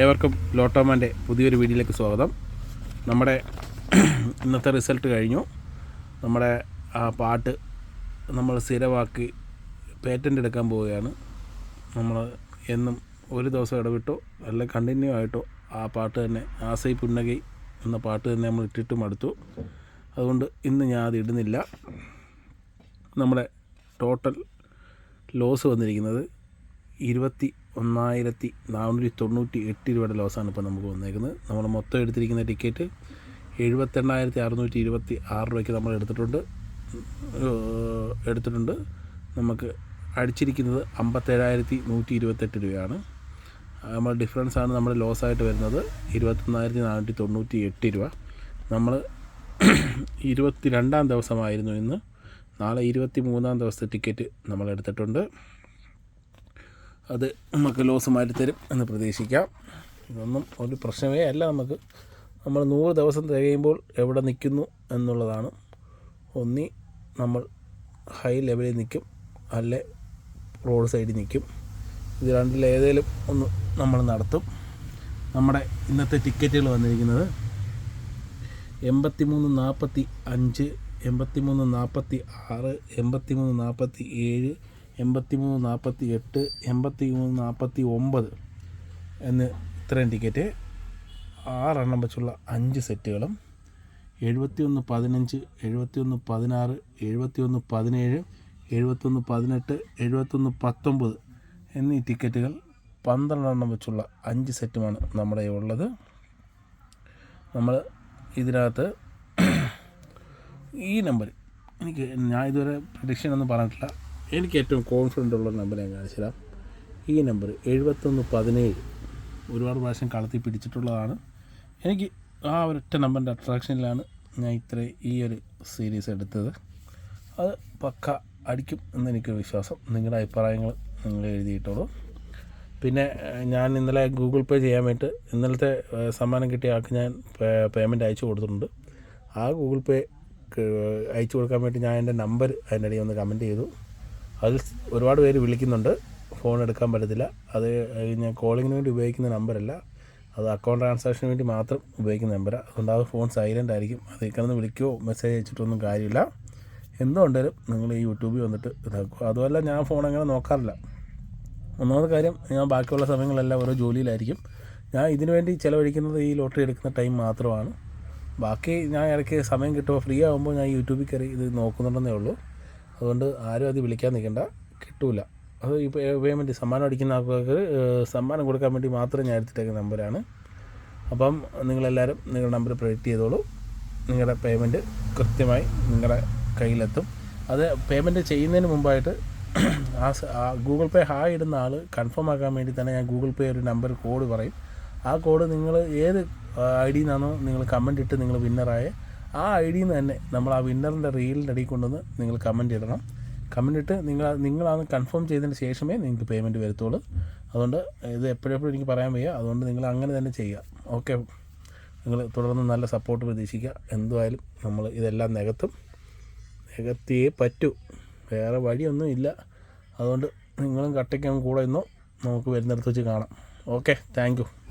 ഏവർക്കും ലോട്ടോമാന്റെ പുതിയൊരു വീഡിയോയിലേക്ക് സ്വാഗതം. നമ്മുടെ ഇന്നത്തെ റിസൾട്ട് കഴിഞ്ഞു. നമ്മുടെ ആ പാട്ട് നമ്മൾ സ്ഥിരമാക്കി പേറ്റന്റ് എടുക്കാൻ പോവുകയാണ്. നമ്മൾ എന്നും ഒരു ദിവസം ഇടവിട്ടോ അല്ലെങ്കിൽ കണ്ടിന്യൂ ആയിട്ടോ ആ പാട്ട് തന്നെ ആസൈ പുന്നകൈ എന്ന പാട്ട് തന്നെ നമ്മൾ ഇട്ടിട്ട് മടുത്തു. അതുകൊണ്ട് ഇന്ന് ഞാൻ അത് ഇടുന്നില്ല. നമ്മുടെ ടോട്ടൽ ലോസ് വന്നിരിക്കുന്നത് ഇരുപത്തി ഒന്നായിരത്തി നാനൂറ്റി തൊണ്ണൂറ്റി എട്ട് രൂപയുടെ ലോസാണ് ഇപ്പോൾ നമുക്ക് വന്നേക്കുന്നത്. നമ്മൾ മൊത്തം എടുത്തിരിക്കുന്ന ടിക്കറ്റ് എഴുപത്തെണ്ണായിരത്തി അറുന്നൂറ്റി ഇരുപത്തി ആറ് രൂപയ്ക്ക് നമ്മൾ എടുത്തിട്ടുണ്ട്. എടുത്തിട്ടുണ്ട്. നമുക്ക് അടിച്ചിരിക്കുന്നത് അമ്പത്തേഴായിരത്തി നൂറ്റി ഇരുപത്തെട്ട് രൂപയാണ്. നമ്മൾ ഡിഫറൻസാണ് നമ്മുടെ ലോസ് ആയിട്ട് വരുന്നത് ഇരുപത്തൊന്നായിരത്തി നാനൂറ്റി തൊണ്ണൂറ്റി എട്ട് രൂപ. നമ്മൾ ഇരുപത്തി രണ്ടാം ദിവസമായിരുന്നു ഇന്ന്. നാളെ ഇരുപത്തി മൂന്നാം ദിവസത്തെ ടിക്കറ്റ് നമ്മൾ എടുത്തിട്ടുണ്ട്. അത് നമുക്ക് ലോസ് മാറ്റിത്തരും എന്ന് പ്രതീക്ഷിക്കാം. ഇതൊന്നും ഒരു പ്രശ്നമേ അല്ല നമുക്ക്. നമ്മൾ നൂറ് ദിവസം തികയുമ്പോൾ എവിടെ നിൽക്കുന്നു എന്നുള്ളതാണ്. ഒന്നി നമ്മൾ ഹൈ ലെവലിൽ നിൽക്കും അല്ലെ റോഡ് സൈഡിൽ നിൽക്കും. ഇത് രണ്ടിൽ ഏതെങ്കിലും ഒന്ന് നമ്മൾ നടത്തും. നമ്മുടെ ഇന്നത്തെ ടിക്കറ്റുകൾ വന്നിരിക്കുന്നത് എൺപത്തി മൂന്ന് നാൽപ്പത്തി അഞ്ച് എൺപത്തി മൂന്ന് നാൽപ്പത്തി ആറ് എൺപത്തി മൂന്ന് നാൽപ്പത്തി ഏഴ് എൺപത്തി മൂന്ന് നാൽപ്പത്തി എട്ട് എൺപത്തി മൂന്ന് നാൽപ്പത്തി ഒമ്പത് എന്ന് ഇത്രയും ടിക്കറ്റ് ആറെണ്ണം വെച്ചുള്ള അഞ്ച് സെറ്റുകളും എഴുപത്തിയൊന്ന് പതിനഞ്ച് എഴുപത്തിയൊന്ന് പതിനാറ് എഴുപത്തിയൊന്ന് പതിനേഴ് എഴുപത്തൊന്ന് പതിനെട്ട് എഴുപത്തൊന്ന് പത്തൊമ്പത് എന്നീ ടിക്കറ്റുകൾ പന്ത്രണ്ടെണ്ണം വെച്ചുള്ള അഞ്ച് സെറ്റുമാണ് നമ്മുടെ ഉള്ളത്. നമ്മൾ ഇതിനകത്ത് ഈ നമ്പർ എനിക്ക് ഞാൻ ഇതുവരെ പ്രഡിക്ഷൻ ഒന്നും പറഞ്ഞിട്ടില്ല. എനിക്ക് ഏറ്റവും കോൺഫിഡന്റ് ഉള്ള നമ്പർ ഞാൻ കാണിച്ചു തരാം ഈ നമ്പർ എഴുപത്തൊന്ന് പതിനേഴ്. ഒരുപാട് പ്രാവശ്യം കളത്തി പിടിച്ചിട്ടുള്ളതാണ്. എനിക്ക് ആ ഒരൊറ്റ നമ്പറിന്റെ അട്രാക്ഷനിലാണ് ഞാൻ ഇത്ര ഈ ഒരു സീരീസ് എടുത്തത്. അത് പക്ക അടിക്കും എന്നെനിക്കൊരു വിശ്വാസം. നിങ്ങളുടെ അഭിപ്രായങ്ങൾ നിങ്ങൾ എഴുതിയിട്ടുള്ളൂ പിന്നെ ഞാൻ ഇന്നലെ ഗൂഗിൾ പേ ചെയ്യാൻ വേണ്ടിയിട്ട് ഇന്നലത്തെ സമ്മാനം കിട്ടിയ ആൾക്ക് ഞാൻ പേയ്മെന്റ് അയച്ചു കൊടുത്തിട്ടുണ്ട്. ആ ഗൂഗിൾ പേ അയച്ചു കൊടുക്കാൻ വേണ്ടി ഞാൻ എന്റെ നമ്പർ അതിന്റെ ഇടയിൽ ഒന്ന് കമന്റ് ചെയ്തു. അതിൽ ഒരുപാട് പേര് വിളിക്കുന്നുണ്ട്. ഫോൺ എടുക്കാൻ പറ്റത്തില്ല. അത് ഞാൻ കോളിങ്ങിന് വേണ്ടി ഉപയോഗിക്കുന്ന നമ്പറല്ല അത് അക്കൗണ്ട് ട്രാൻസാക്ഷന് വേണ്ടി മാത്രം ഉപയോഗിക്കുന്ന നമ്പറാണ് അതുകൊണ്ട് ആ ഫോൺ സൈലന്റ് ആയിരിക്കും. അത് കിടന്ന് വിളിക്കുകയോ മെസ്സേജ് അയച്ചിട്ടൊന്നും കാര്യമില്ല. എന്തുകൊണ്ടേലും നിങ്ങൾ ഈ യൂട്യൂബിൽ വന്നിട്ട് ഇതാക്കുക. അതുമല്ല ഞാൻ ഫോൺ അങ്ങനെ നോക്കാറില്ല. ഒന്നാമത്തെ കാര്യം ഞാൻ ബാക്കിയുള്ള സമയങ്ങളെല്ലാം ഓരോ ജോലിയിലായിരിക്കും. ഞാൻ ഇതിനു വേണ്ടി ചിലവഴിക്കുന്നത് ഈ ലോട്ടറി എടുക്കുന്ന ടൈം മാത്രമാണ്. ബാക്കി ഞാൻ ഇടയ്ക്ക് സമയം കിട്ടുമ്പോൾ ഫ്രീ ആകുമ്പോൾ ഞാൻ യൂട്യൂബിൽ കയറി ഇത് നോക്കുന്നുണ്ടെന്നേ ഉള്ളൂ. അതുകൊണ്ട് ആരും അത് വിളിക്കാൻ നിൽക്കണ്ട. കിട്ടൂല. അത് ഈ പേയ്മെന്റ് സമ്മാനം അടിക്കുന്ന ആൾക്കാർക്ക് സമ്മാനം കൊടുക്കാൻ വേണ്ടി മാത്രം ഞാൻ എടുത്തിട്ടേക്കുന്ന നമ്പറാണ് അപ്പം നിങ്ങളെല്ലാവരും നിങ്ങളുടെ നമ്പർ പ്രൊഡക്റ്റ് ചെയ്തോളൂ. നിങ്ങളുടെ പേയ്മെന്റ് കൃത്യമായി നിങ്ങളുടെ കയ്യിലെത്തും. അത് പേയ്മെന്റ് ചെയ്യുന്നതിന് മുമ്പായിട്ട് ആ ഗൂഗിൾ പേ ഹായ് ഇടുന്ന ആൾ കൺഫേം ആക്കാൻ വേണ്ടി തന്നെ ഞാൻ ഗൂഗിൾ പേ ഒരു നമ്പർ കോഡ് പറയും. ആ കോഡ് നിങ്ങൾ ഏത് ഐ ഡിയിൽ നിന്നാണോ നിങ്ങൾ കമന്റ് ഇട്ട് നിങ്ങൾ വിന്നറായ ആ ഐ ഡിയിൽ നിന്ന് തന്നെ നമ്മൾ ആ വിന്നറിന്റെ റീലിന്റെ അടിയിൽ കൊണ്ടുവന്ന് നിങ്ങൾ കമന്റ് ഇടണം. കമന്റ് ഇട്ട് നിങ്ങൾ നിങ്ങളാണ് കൺഫേം ചെയ്തതിന് ശേഷമേ നിങ്ങൾക്ക് പേയ്മെന്റ് വരത്തുള്ളൂ. അതുകൊണ്ട് ഇത് എപ്പോഴെപ്പോഴും എനിക്ക് പറയാൻ വയ്യ. അതുകൊണ്ട് നിങ്ങൾ അങ്ങനെ തന്നെ ചെയ്യുക. ഓക്കെ നിങ്ങൾ തുടർന്ന് നല്ല സപ്പോർട്ട് പ്രതീക്ഷിക്കുക. എന്തുമായാലും നമ്മൾ ഇതെല്ലാം നികത്തും. നികത്തിയേ പറ്റൂ. വേറെ വഴിയൊന്നും ഇല്ല. അതുകൊണ്ട് നിങ്ങളും കട്ടയ്ക്കും കൂടെ ഇന്നോ നമുക്ക് വരുന്നിടത്ത് വെച്ച് കാണാം. Okay thank